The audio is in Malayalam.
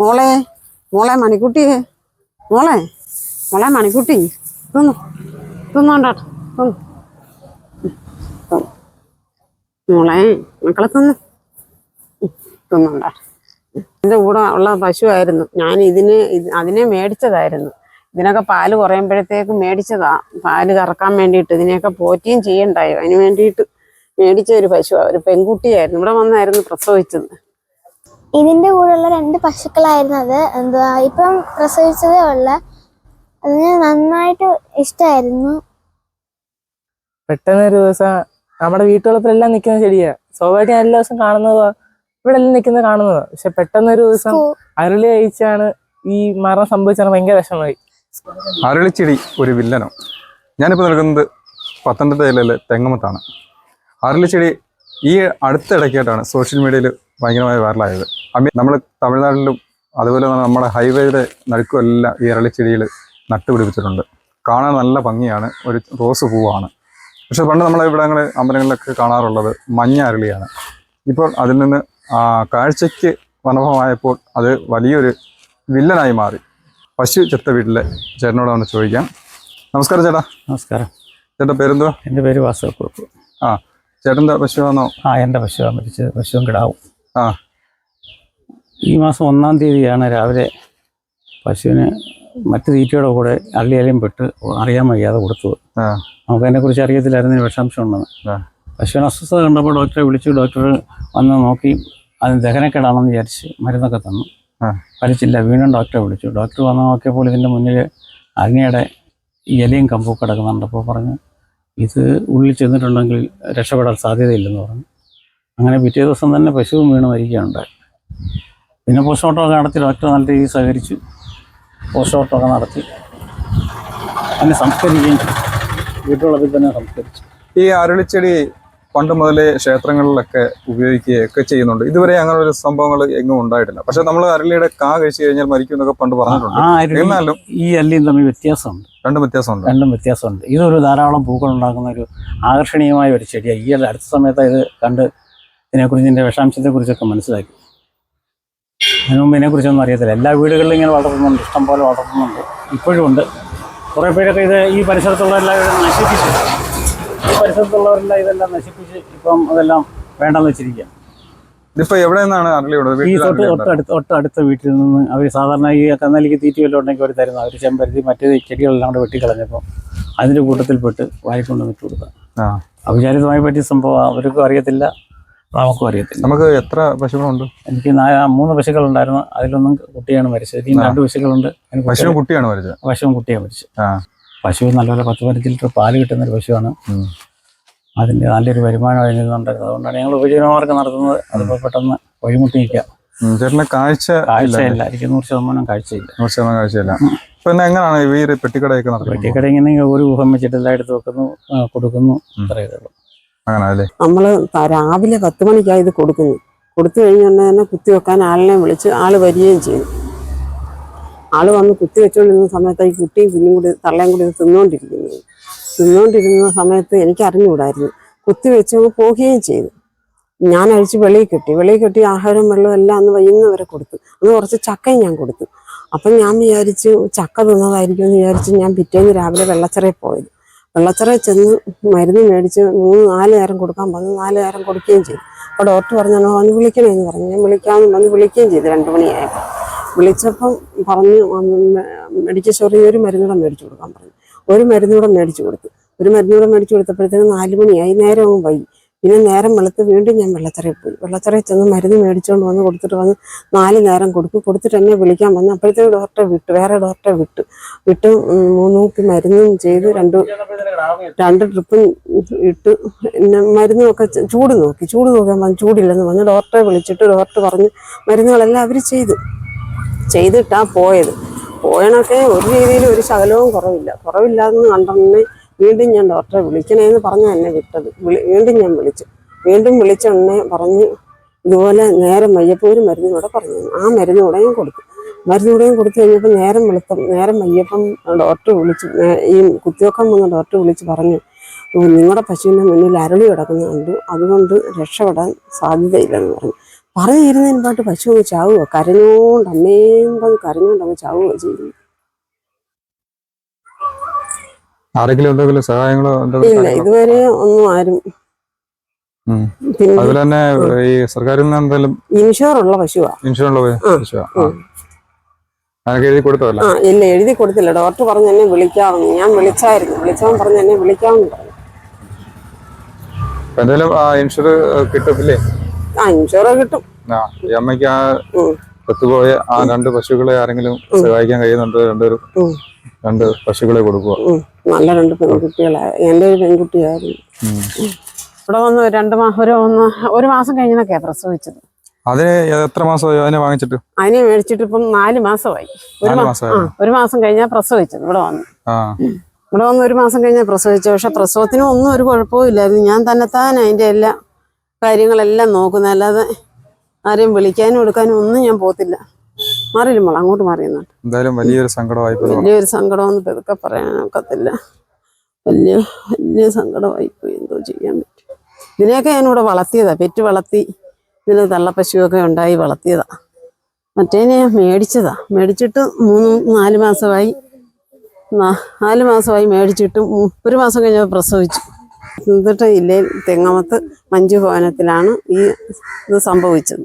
മോളെ മോളെ മണിക്കുട്ടി. മോളെ മോളെ മണിക്കുട്ടി. തിന്നു. തിന്നോണ്ടാട്ടെ തിന്നു. മോളെ മക്കളെ തിന്നു. ഉം, എന്റെ കൂടെ ഉള്ള പശുവായിരുന്നു. ഞാൻ ഇതിന് അതിനെ മേടിച്ചതായിരുന്നു. ഇതിനൊക്കെ പാൽ കുറയുമ്പോഴത്തേക്ക് മേടിച്ചതാ. പാൽ കറക്കാൻ വേണ്ടിയിട്ട് ഇതിനെയൊക്കെ പോറ്റിയും ചെയ്യണ്ടായോ. അതിന് വേണ്ടിയിട്ട് മേടിച്ച ഒരു പശുവാണ് ഒരു പെൺകുട്ടിയായിരുന്നു. ഇവിടെ വന്നായിരുന്നു പ്രസവിച്ചത്. ഇതിന്റെ കൂടെയുള്ള രണ്ട് പശുക്കളായിരുന്നു അത്. എന്തുവാ ഇപ്പം പ്രസവിച്ചതേ ഉള്ള. അതിന് നന്നായിട്ട് ഇഷ്ടമായിരുന്നു പെട്ടെന്ന് ഒരു ദിവസം നമ്മുടെ വീട്ടുവളപ്പിലെല്ലാം നിൽക്കുന്ന ചെടിയാ. സ്വാഭാവികം എല്ലാ ദിവസം കാണുന്നതാ ഇവിടെ എല്ലാം നിൽക്കുന്നത് കാണുന്നതാ. പക്ഷെ പെട്ടെന്ന് ഒരു ദിവസം അരളി അയച്ചാണ് ഈ മരണം സംഭവിച്ചാണ് ഭയങ്കര വിഷമമായി. അരളിച്ചെടി ഒരു വില്ലനോ. ഞാനിപ്പോൾ നിൽക്കുന്നത് പത്തനംതിട്ട ജില്ലയിലെ തെങ്ങമത്താണ്. അരളിച്ചെടി ഈ അടുത്തിടയ്ക്കായിട്ടാണ് സോഷ്യൽ മീഡിയയിൽ ഭയങ്കരമായി വൈറലായത് നമ്മൾ തമിഴ്നാട്ടിലും അതുപോലെ തന്നെ നമ്മുടെ ഹൈവേയുടെ നടുക്കും എല്ലാം ഈ ഇറളിച്ചെടിയിൽ നട്ടുപിടിപ്പിച്ചിട്ടുണ്ട്. കാണാൻ നല്ല ഭംഗിയാണ്. ഒരു റോസ് പൂവാണ്. പക്ഷേ പണ്ട് നമ്മളെ ഇവിടങ്ങളിൽ അമ്പലങ്ങളിലൊക്കെ കാണാറുള്ളത് മഞ്ഞ അരളിയാണ്. ഇപ്പോൾ അതിൽ നിന്ന് കാഴ്ചയ്ക്ക് മനോഭമായപ്പോൾ അത് വലിയൊരു വില്ലനായി മാറി. പശു ചെത്ത വീട്ടിലെ ചേട്ടനോട് വന്ന് ചോദിക്കാം. നമസ്കാരം ചേട്ടാ. നമസ്കാരം. ചേട്ടാ പേരെന്തുവാ? എന്റെ പേര് വാസവക്കുറുപ്പ് ആ ചേട്ടന്റെ പശുവാണോ? ആ എന്റെ പശുവാണ് മരിച്ചത്. പശുവും കിടാവും. ആ. ഈ മാസം ഒന്നാം തീയതിയാണ് രാവിലെ പശുവിന് മറ്റു തീറ്റയുടെ കൂടെ അള്ളിയലയും പെട്ട് അറിയാൻ വയ്യാതെ കൊടുത്തത് നമുക്ക് അതിനെക്കുറിച്ച് അറിയത്തില്ലായിരുന്നു വിഷാംശം ഉണ്ടെന്ന്. പശുവിന് അസ്വസ്ഥത കണ്ടപ്പോൾ ഡോക്ടറെ വിളിച്ചു. ഡോക്ടർ വന്ന് നോക്കി അതിന് ദഹനക്കേടാണെന്ന് വിചാരിച്ച് മരുന്നൊക്കെ തന്നു. ഫലിച്ചില്ല വീണ്ടും ഡോക്ടറെ വിളിച്ചു. ഡോക്ടർ വന്ന് നോക്കിയപ്പോൾ ഇതിന്റെ മുന്നിൽ അഗ്നിയുടെ ഇലയും കമ്പും കിടക്കുന്നുണ്ട്. അപ്പോൾ പറഞ്ഞു ഇത് ഉള്ളിൽ ചെന്നിട്ടുണ്ടെങ്കിൽ രക്ഷപ്പെടാൻ സാധ്യതയില്ലെന്ന് പറഞ്ഞു. അങ്ങനെ പിറ്റേ ദിവസം തന്നെ പശുവും വീണ് മരിക്കുകയുണ്ടായി. പിന്നെ പോസ്റ്റ്മോർട്ടമൊക്കെ നടത്തി ഡോക്ടർ നല്ല രീതിയിൽ സഹകരിച്ചു. പോസ്റ്റ്മോർട്ടമൊക്കെ നടത്തി. അതിനെ സംസ്കരിക്കുകയും വീട്ടിലുള്ളതിൽ വീട്ടുവളപ്പിൽ തന്നെ സംസ്കരിച്ചു. ഈ അരളിച്ചെടി പണ്ട് മുതലേ ക്ഷേത്രങ്ങളിലൊക്കെ ഉപയോഗിക്കുകയൊക്കെ ചെയ്യുന്നുണ്ട്. ഇതുവരെ അങ്ങനെ ഒരു സംഭവങ്ങൾ എങ്ങും ഉണ്ടായിട്ടില്ല. പക്ഷെ നമ്മൾ അരളിയുടെ കാ കഴിച്ചു കഴിഞ്ഞാൽ മരിക്കും എന്നൊക്കെ പണ്ട് പറഞ്ഞിട്ടുണ്ട്. എന്നാലും ഈ അല്ലിയും തമ്മിൽ വ്യത്യാസമുണ്ട്. രണ്ടും വ്യത്യാസമുണ്ട്. രണ്ടും വ്യത്യാസമുണ്ട്. ഇതൊരു ധാരാളം പൂക്കൾ ഉണ്ടാക്കുന്ന ഒരു ആകർഷണീയമായ ഒരു ചെടിയാണ്. ഈ അടുത്ത സമയത്ത് ഇത് കണ്ട് ഇതിനെക്കുറിച്ച് ഇതിന്റെ വിഷാംശത്തെക്കുറിച്ചൊക്കെ മനസ്സിലാക്കി. അതിനു മുമ്പ് ഇതിനെക്കുറിച്ചൊന്നും അറിയത്തില്ല. എല്ലാ വീടുകളിലും ഇങ്ങനെ വളർത്തുന്നുണ്ട്. ഇഷ്ടം പോലെ വളർത്തുന്നുണ്ട്. ഇപ്പോഴും ഉണ്ട്. കുറേ പേരൊക്കെ ഇത് ഈ പരിസരത്തുള്ള എല്ലാ വീടും നശിപ്പിച്ചു. ഈ പരിസരത്തുള്ളവരെല്ലാം ഇതെല്ലാം നശിപ്പിച്ച് ഇപ്പം അതെല്ലാം വേണ്ടെന്ന് വെച്ചിരിക്കുകയാണ്. ഇതിപ്പോ എവിടെ നിന്നാണ് ഈ വീട്ടിൽ തൊട്ട് തൊട്ടടുത്ത് തൊട്ട് അടുത്ത തൊട്ട് അടുത്ത വീട്ടിൽ നിന്ന് അവർ സാധാരണ ഈ കന്നാലിക്ക് തീറ്റ വല്ലതും ഉണ്ടെങ്കിൽ അവർ തരുന്നു അവർ ചെമ്പരുത്തി മറ്റേ ചെടികളെല്ലാം കൂടെ വെട്ടിക്കളഞ്ഞപ്പോൾ അതിന്റെ കൂട്ടത്തിൽപ്പെട്ട് വായിക്കൊണ്ട് വിട്ടു കൊടുത്ത അവിചാരിതമായി പറ്റിയ സംഭവം അവർക്കും അറിയത്തില്ല. നമുക്കും അറിയത്തില്ല. നമുക്ക് എത്ര പശുക്കളുണ്ട്? എനിക്ക് മൂന്ന് പശുക്കളുണ്ടായിരുന്നു. അതിലൊന്നും കുട്ടിയാണ് മരിച്ചത്. ഇനി രണ്ട് പശുക്കളുണ്ട്. പശു കുട്ടിയാണ്. മരിച്ചത്. പശുവും കുട്ടിയാണ് മരിച്ചത്. പശു നല്ലപോലെ പത്ത് പതിനഞ്ച് ലിറ്റർ പാൽ കിട്ടുന്ന ഒരു പശുവാണ്. അതിന്റെ അതിന്റെ നല്ലൊരു വരുമാനം അതിനുണ്ട് അതുകൊണ്ടാണ് ഞങ്ങൾ ഉപജീവനമാർഗം നടത്തുന്നത്. അതിപ്പോ പെട്ടെന്ന് വഴിമുട്ടി. ചേട്ടന് കാഴ്ച കാഴ്ചയില്ല എനിക്ക് നൂറ് ശതമാനം കാഴ്ചയില്ല നൂറ് ശതമാനം കാഴ്ചയില്ല പിന്നെ എങ്ങനെയാണ് ഈ ഒരു പെട്ടിക്കടയൊക്കെ നടത്തുന്നത് വെട്ടിക്കട ഇങ്ങനെ ഒരു ഊഹം വെച്ചിട്ട് എല്ലാം എടുത്ത് വെക്കുന്നു കൊടുക്കുന്നു. അത്രയേ ഉള്ളൂ. നമ്മൾ രാവിലെ പത്ത് മണിക്കാണ് ഇത് കൊടുക്കുന്നു. കൊടുത്തു കഴിഞ്ഞാൽ തന്നെ കുത്തി വെക്കാൻ ആളിനെ വിളിച്ച് ആൾ വരികയും ചെയ്യും. ആൾ വന്ന് കുത്തി വെച്ചുകൊണ്ടിരുന്ന സമയത്ത് ഈ കുട്ടിയും കുഞ്ഞും കൂടി തള്ളയും കൂടി തിന്നോണ്ടിരിക്കുന്നു. തിന്നുകൊണ്ടിരുന്ന സമയത്ത് എനിക്ക് അറിഞ്ഞുകൂടായിരുന്നു. കുത്തി വെച്ച് അങ്ങ് പോവുകയും ചെയ്തു. ഞാൻ അഴിച്ച് വെളിയിൽ കെട്ടി. വെളിയിൽ കെട്ടി ആഹാരം വെള്ളം എല്ലാം അന്ന് വൈകുന്നവരെ കൊടുത്തു. അന്ന് കുറച്ച് ചക്കയും ഞാൻ കൊടുത്തു. അപ്പം ഞാൻ വിചാരിച്ചു ചക്ക തിന്നതായിരിക്കും എന്ന് വിചാരിച്ച് ഞാൻ പിറ്റേന്ന് രാവിലെ വെള്ളച്ചിറയിൽ പോയത്. വെള്ളച്ചറയിൽ ചെന്ന് മരുന്ന് മേടിച്ച് മൂന്ന് നാല് നേരം കൊടുക്കാൻ പറഞ്ഞു. നാല് നേരം കൊടുക്കുകയും ചെയ്തു. അപ്പോൾ ഡോക്ടർ പറഞ്ഞു ഞങ്ങൾ വന്ന് വിളിക്കണേ എന്ന് പറഞ്ഞു. ഞാൻ വിളിക്കാമെന്ന് വന്ന് വിളിക്കുകയും ചെയ്തു രണ്ട് മണിയായപ്പോൾ. വിളിച്ചപ്പം പറഞ്ഞു മെഡിക്കൽ സ്റ്റോറിൽ ഒരു മരുന്നൂടെ മേടിച്ചു കൊടുക്കാൻ പറഞ്ഞു. ഒരു മരുന്നൂടെ മേടിച്ചു കൊടുത്തു. ഒരു മരുന്നൂടെ മേടിച്ചു കൊടുത്തപ്പോഴത്തേക്കും നാല് മണിയായി. നേരവും വൈകി. പിന്നെ നേരം വെളുത്ത് വീണ്ടും ഞാൻ വെള്ളത്തറയിൽ പോയി. വെള്ളത്തറയിൽ ചെന്ന് മരുന്ന് മേടിച്ചുകൊണ്ട് വന്ന് കൊടുത്തിട്ട് വന്ന് നാല് നേരം കൊടുക്കും. കൊടുത്തിട്ട് എന്നെ വിളിക്കാൻ വന്നു അപ്പോഴത്തേക്ക് ഡോക്ടറെ വിട്ടു. വേറെ ഡോക്ടറെ വിട്ടു. വിട്ട് ഉം, മൂന്ന് കുപ്പി മരുന്നും ചെയ്ത്. രണ്ട് രണ്ട് ട്രിപ്പും ഇട്ട്. പിന്നെ മരുന്നുമൊക്കെ ചൂട് നോക്കി. ചൂട് നോക്കാൻ വന്ന് ചൂടില്ലെന്ന് പറഞ്ഞു ഡോക്ടറെ വിളിച്ചിട്ട് ഡോക്ടർ പറഞ്ഞു മരുന്നുകളെല്ലാം അവർ ചെയ്തു. ചെയ്തിട്ടാണ് പോയത്. പോയണൊക്കെ ഒരു രീതിയിൽ ഒരു ശകലവും കുറവില്ല. കുറവില്ലാതെന്ന് കണ്ടെന്നെ വീണ്ടും ഞാൻ ഡോക്ടറെ വിളിക്കണേന്ന് പറഞ്ഞു എന്നെ വിട്ടത്. വീണ്ടും ഞാൻ വിളിച്ചു. വീണ്ടും വിളിച്ച ഉടനെ പറഞ്ഞ് ഇതുപോലെ നേരം മയ്യപ്പൂര് ഒരു മരുന്ന് കൂടെ പറഞ്ഞു ആ മരുന്ന് കൂടെ ഞാൻ കൊടുത്തു. മരുന്ന് കൂടെയും കൊടുത്തു കഴിഞ്ഞപ്പോൾ നേരം വെളുത്തം നേരം വയ്യപ്പം ഡോക്ടർ വിളിച്ചു. ഈ കുത്തിവെക്കാൻ വന്ന ഡോക്ടർ വിളിച്ച് പറഞ്ഞു നിങ്ങളുടെ പശുവിന്റെ മുന്നിൽ അരളി കിടക്കുന്നുണ്ട് അതുകൊണ്ട് രക്ഷപ്പെടാൻ സാധ്യതയില്ലെന്ന് പറഞ്ഞു. പറഞ്ഞു പാട്ട് പശു ചാവുക കരഞ്ഞോണ്ട് പറഞ്ഞ് കരഞ്ഞോണ്ട് ചാവുക ചെയ്തു? ആരെങ്കിലും എന്തെങ്കിലും സഹായങ്ങളോ ഇല്ല ഇതുവരെ ഒന്നും ആരും. അതുപോലെ തന്നെ ഈ സർക്കാരിൽ നിന്ന് എന്തെങ്കിലും ഇൻഷുർ ഉള്ള പശുവാ ഇൻഷുറൻസ് പശുവാ? ആ. അതൊക്കെ എഴുതി കൊടുത്തതല്ല? ആ ഇല്ല എഴുതി കൊടുത്തില്ല. ഡോക്ടർ പറഞ്ഞു എന്നെ വിളിക്കാമെന്ന്. ഞാൻ വിളിച്ചായിരുന്നു. വിളിച്ചവൻ പറഞ്ഞു എന്നെ വിളിക്കാമെന്ന് പറഞ്ഞു. എന്തായാലും ഇൻഷുർ കിട്ടത്തില്ലേ? ആ ഇൻഷുർ കിട്ടും. ആ ഈ അമ്മയ്ക്ക് ആ. ചത്തുപോയ ആ രണ്ട് പശുക്കളെ ആരെങ്കിലും സഹായിക്കാൻ കഴിയുന്നുണ്ടോ? രണ്ടൊരു ഉം. രണ്ട് പശുക്കളെ കൊടുക്കുക നല്ല രണ്ട് പെൺകുട്ടികളായി എന്റെ ഒരു പെൺകുട്ടിയായിരുന്നു. ഇവിടെ വന്ന് രണ്ട് മാസം ഒരു ഒന്ന് ഒരു മാസം കഴിഞ്ഞൊക്കെയാ പ്രസവിച്ചത്. അതിന് എത്ര മാസമായി? അതിനെ വാങ്ങിച്ചിട്ട്? അതിനെ മേടിച്ചിട്ട് ഇപ്പം നാല് മാസമായി. ഒരു? ഒരു മാസം കഴിഞ്ഞാ പ്രസവിച്ചത് ഇവിടെ വന്ന്. ഇവിടെ വന്ന് ഒരു മാസം കഴിഞ്ഞാൽ പ്രസവിച്ചു പക്ഷെ പ്രസവത്തിനും ഒന്നും ഒരു കുഴപ്പവും ഇല്ലായിരുന്നു. ഞാൻ തന്നെത്താൻ അതിന്റെ എല്ലാ കാര്യങ്ങളെല്ലാം നോക്കുന്നത്. അല്ലാതെ ആരെയും വിളിക്കാനും എടുക്കാനും ഒന്നും ഞാൻ പോത്തില്ല മാറിയില്ല മോളെ അങ്ങോട്ട് മാറിയെന്നാണ് എന്തായാലും വലിയൊരു സങ്കടമായി വലിയൊരു സങ്കടമൊന്നും പെതുക്കെ പറയാനൊക്കത്തില്ല വലിയ വലിയ സങ്കടമായിപ്പോയി. എന്തോ ചെയ്യാൻ പറ്റും. ഇതിനെയൊക്കെ ഞാനിവിടെ വളർത്തിയതാ. പെറ്റ് വളർത്തി ഇതിന് തള്ളപ്പശുവൊക്കെ ഉണ്ടായി വളർത്തിയതാ. മറ്റേനെ മേടിച്ചതാ. മേടിച്ചിട്ട് മൂന്ന് നാല് മാസമായി. നാല് മാസമായി മേടിച്ചിട്ട് ഒരു മാസം കഴിഞ്ഞപ്പോൾ പ്രസവിച്ചു. എന്നിട്ട് ഇല്ലേ തെങ്ങമത്ത് മഞ്ജു ഭവനത്തിലാണ് ഈ ഇത് സംഭവിച്ചത്.